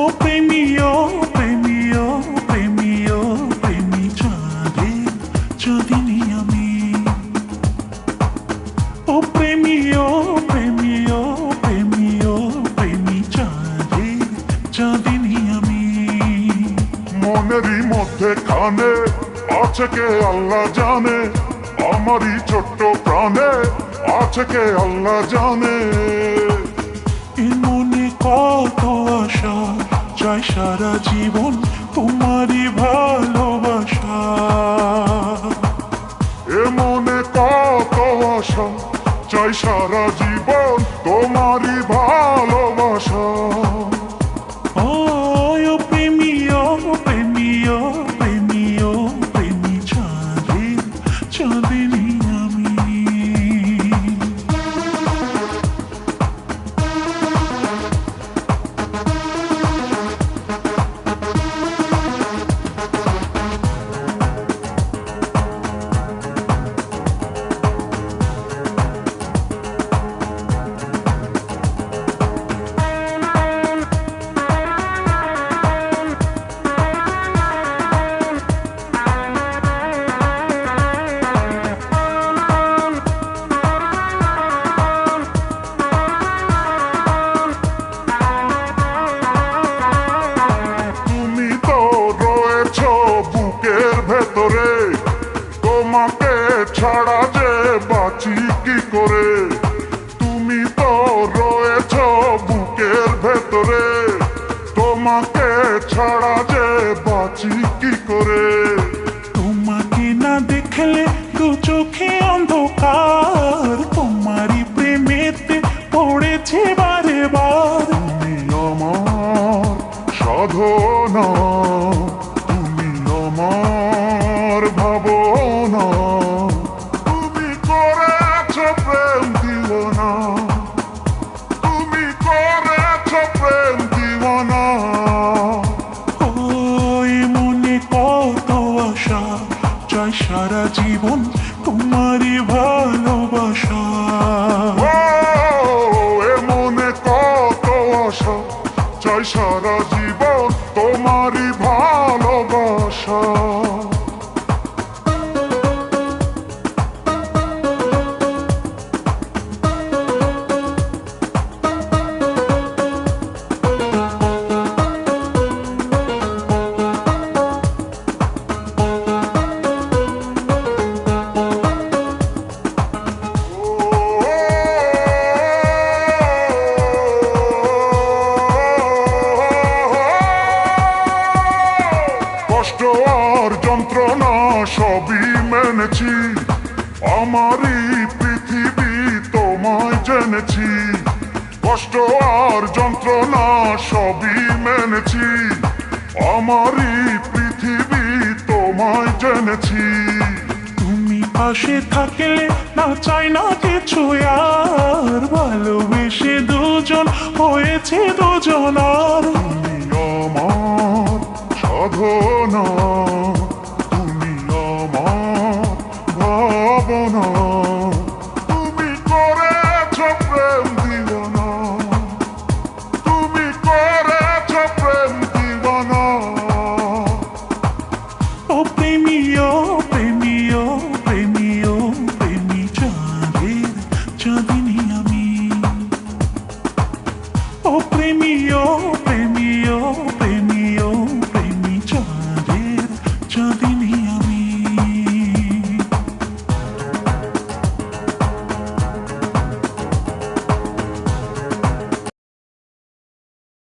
ও প্রেমিও প্রেমিও প্রেমিও প্রেমি চাঁদে চাঁদিনি আমি ও প্রেমিও প্রেমিও প্রেমিও প্রেমি চাঁদে চাঁদিনি আমি মনেরই মধ্যে কানে আছে কে আল্লাহ জানে আমারই ছোট্ট প্রাণে আছে কে আল্লাহ জানে। কত আশা, চাই সারা জীবন তোমারই ভালোবাসা। এ মনে কত আশা, চাই সারা জীবন তোমারই ভালোবাসা। করে তুমি তো রয়েছ বুকের ভেতরে। তোমাকে ছাড়া যে বাঁচি কি করে? তোমাকে না দেখলে দু চোখে অন্ধকার। তোমারই প্রেমেতে পড়েছে বারে বার তুমি আমার সাধনা। তুমি আমার ভাবনা। দিওনা ওই মনে কত আশা চাই সারা জীবন তোমারই ভালোবাসা মেনেছি। আমারই পৃথিবী তোমায় জেনেছি। কষ্ট আর যন্ত্রণা সবই মেনেছি। আমারই পৃথিবী তোমায় জেনেছি। তুমি পাশে থাকলে না চাই না কিছু আর ভালোবেসে দুজন হয়েছে দুজন আর। তুমি আমার সাধনা। চাঁদিনী আমি ও প্রেমীয়